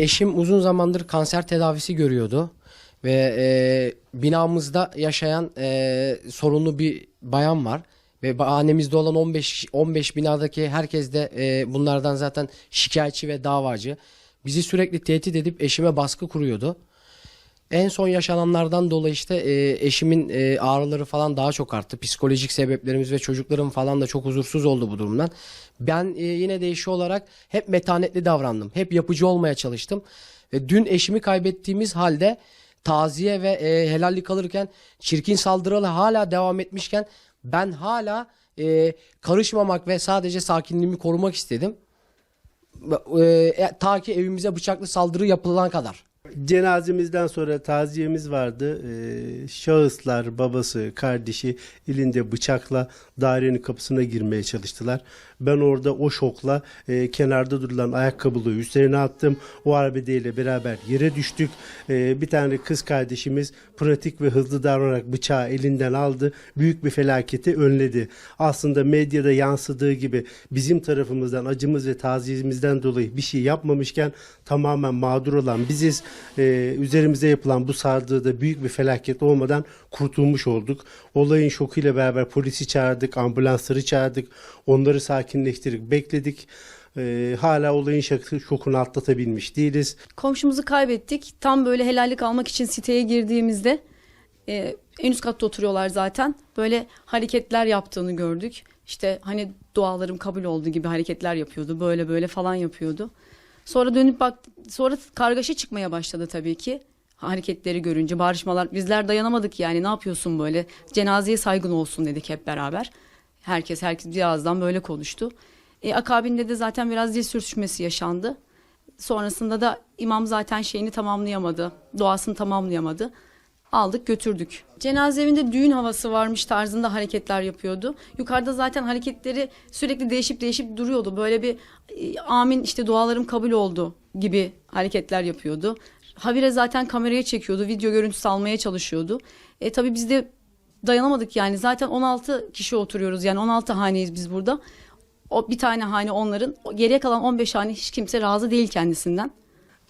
Eşim uzun zamandır kanser tedavisi görüyordu ve e, binamızda yaşayan e, sorunlu bir bayan var ve hanemizde olan 15 15 binadaki herkes de e, bunlardan zaten şikayetçi ve davacı. Bizi sürekli tehdit edip eşime baskı kuruyordu. En son yaşananlardan dolayı işte e, eşimin e, ağrıları falan daha çok arttı. Psikolojik sebeplerimiz ve çocuklarım falan da çok huzursuz oldu bu durumdan. Ben e, yine de eşi olarak hep metanetli davrandım. Hep yapıcı olmaya çalıştım. Ve dün eşimi kaybettiğimiz halde taziye ve e, helallik alırken çirkin saldırılı hala devam etmişken ben hala e, karışmamak ve sadece sakinliğimi korumak istedim. E, e, ta ki evimize bıçaklı saldırı yapılana kadar. Cenazemizden sonra taziyemiz vardı. Ee, şahıslar, babası, kardeşi elinde bıçakla dairenin kapısına girmeye çalıştılar. Ben orada o şokla e, kenarda durulan ayakkabılığı üstlerine attım. O arbedeyle beraber yere düştük. Ee, bir tane kız kardeşimiz pratik ve hızlı davranarak bıçağı elinden aldı. Büyük bir felaketi önledi. Aslında medyada yansıdığı gibi bizim tarafımızdan acımız ve taziyemizden dolayı bir şey yapmamışken tamamen mağdur olan biziz. Ee, üzerimize yapılan bu saldırıda büyük bir felaket olmadan kurtulmuş olduk. Olayın şokuyla beraber polisi çağırdık, ambulansları çağırdık. Onları sakinleştirdik, bekledik. Ee, hala olayın şok- şokunu atlatabilmiş değiliz. Komşumuzu kaybettik. Tam böyle helallik almak için siteye girdiğimizde e, en üst katta oturuyorlar zaten. Böyle hareketler yaptığını gördük. İşte hani dualarım kabul oldu gibi hareketler yapıyordu. Böyle böyle falan yapıyordu. Sonra dönüp bak sonra kargaşa çıkmaya başladı tabii ki. Hareketleri görünce bağırışmalar bizler dayanamadık yani ne yapıyorsun böyle cenazeye saygın olsun dedik hep beraber. Herkes herkes birazdan böyle konuştu. E, akabinde de zaten biraz dil sürtüşmesi yaşandı. Sonrasında da imam zaten şeyini tamamlayamadı. Duasını tamamlayamadı. Aldık götürdük. Cenaze evinde düğün havası varmış tarzında hareketler yapıyordu. Yukarıda zaten hareketleri sürekli değişip değişip duruyordu. Böyle bir e, amin işte dualarım kabul oldu gibi hareketler yapıyordu. Habire zaten kameraya çekiyordu. Video görüntüsü almaya çalışıyordu. E tabii biz de dayanamadık yani. Zaten 16 kişi oturuyoruz. Yani 16 haneyiz biz burada. O bir tane hane onların. Geriye kalan 15 hane hiç kimse razı değil kendisinden.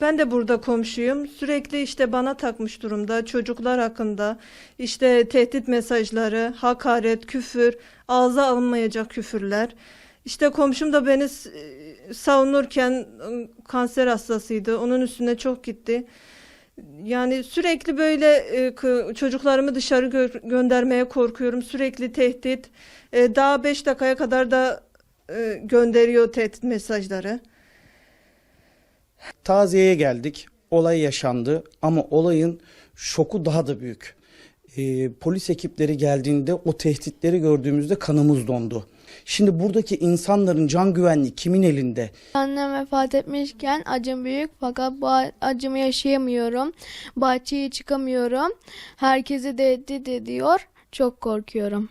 Ben de burada komşuyum. Sürekli işte bana takmış durumda. Çocuklar hakkında işte tehdit mesajları, hakaret, küfür, ağza alınmayacak küfürler. İşte komşum da beni savunurken ı, kanser hastasıydı. Onun üstüne çok gitti. Yani sürekli böyle e, çocuklarımı dışarı gö- göndermeye korkuyorum. Sürekli tehdit. E, Daha 5 dakikaya kadar da e, gönderiyor tehdit mesajları. Taziyeye geldik. Olay yaşandı ama olayın şoku daha da büyük. Ee, polis ekipleri geldiğinde o tehditleri gördüğümüzde kanımız dondu. Şimdi buradaki insanların can güvenliği kimin elinde? Annem vefat etmişken acım büyük fakat bu acımı yaşayamıyorum. Bahçeye çıkamıyorum. Herkesi tehdit ediyor. Çok korkuyorum.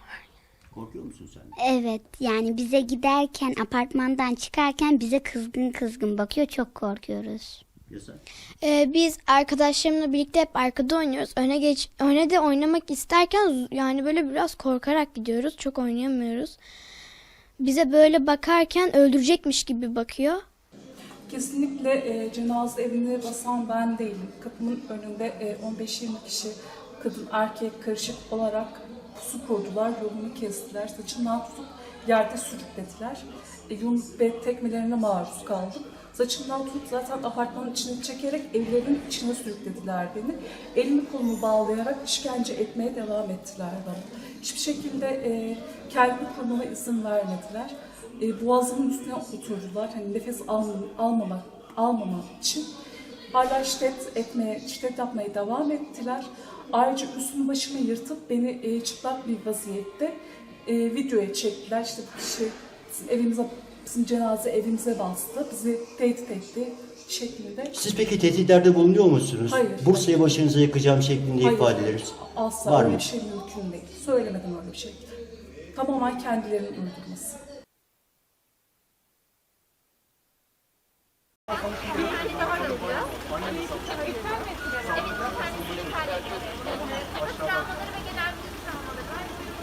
Korkuyor musun sen? Evet yani bize giderken apartmandan çıkarken bize kızgın kızgın bakıyor çok korkuyoruz. Ya sen? Ee, biz arkadaşlarımla birlikte hep arkada oynuyoruz. Öne geç, öne de oynamak isterken yani böyle biraz korkarak gidiyoruz. Çok oynayamıyoruz. Bize böyle bakarken öldürecekmiş gibi bakıyor. Kesinlikle e, cenaze evine basan ben değilim. Kapımın önünde e, 15-20 kişi kadın erkek karışık olarak pusu kurdular, yolumu kestiler, saçımdan tutup yerde sürüklediler. E, yumruk ve tekmelerine maruz kaldım. Saçımdan tutup zaten apartmanın içine çekerek evlerin içine sürüklediler beni. Elimi kolumu bağlayarak işkence etmeye devam ettiler bana. Hiçbir şekilde e, kendimi kurmama izin vermediler e, boğazımın üstüne oturdular. Hani nefes alm almamak, almamak için. Hala şiddet etmeye, şiddet yapmaya devam ettiler. Ayrıca üstümü başımı yırtıp beni e, çıplak bir vaziyette e, videoya çektiler. İşte şey, bizim evimize, bizim cenaze evimize bastı. Bizi tehdit etti şeklinde. Siz peki tehditlerde bulunuyor musunuz? Hayır. Bursa'yı başınıza yakacağım şeklinde Hayır, ifadeler. Asla Var öyle mı? bir şey mümkün değil. Söylemedim öyle bir şey. Tamamen kendilerinin uydurması.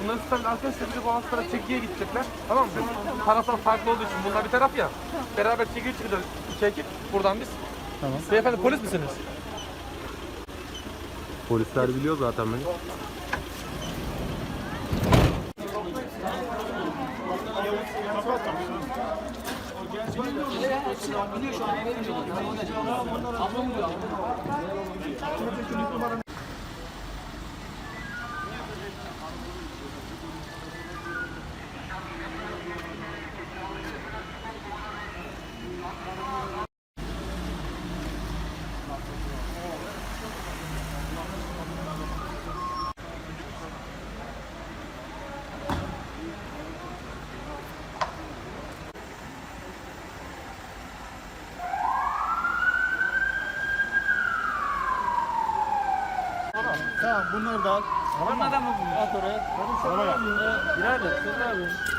Bunların tutarlı arkadaşlar bir de bu hastalara çekiye gidecekler. Tamam mı? Taraflar farklı olduğu için bunlar bir taraf ya. Beraber çekiye çıkacağız. Çekip buradan biz. Tamam. Beyefendi polis misiniz? Polisler biliyor zaten beni. Biliyor şu an. Ablam diyor. Tamam bunları da al. Tamam mı? Bunlar da mı? At oraya. Tamam. Ee, birader, sen ne yapıyorsun?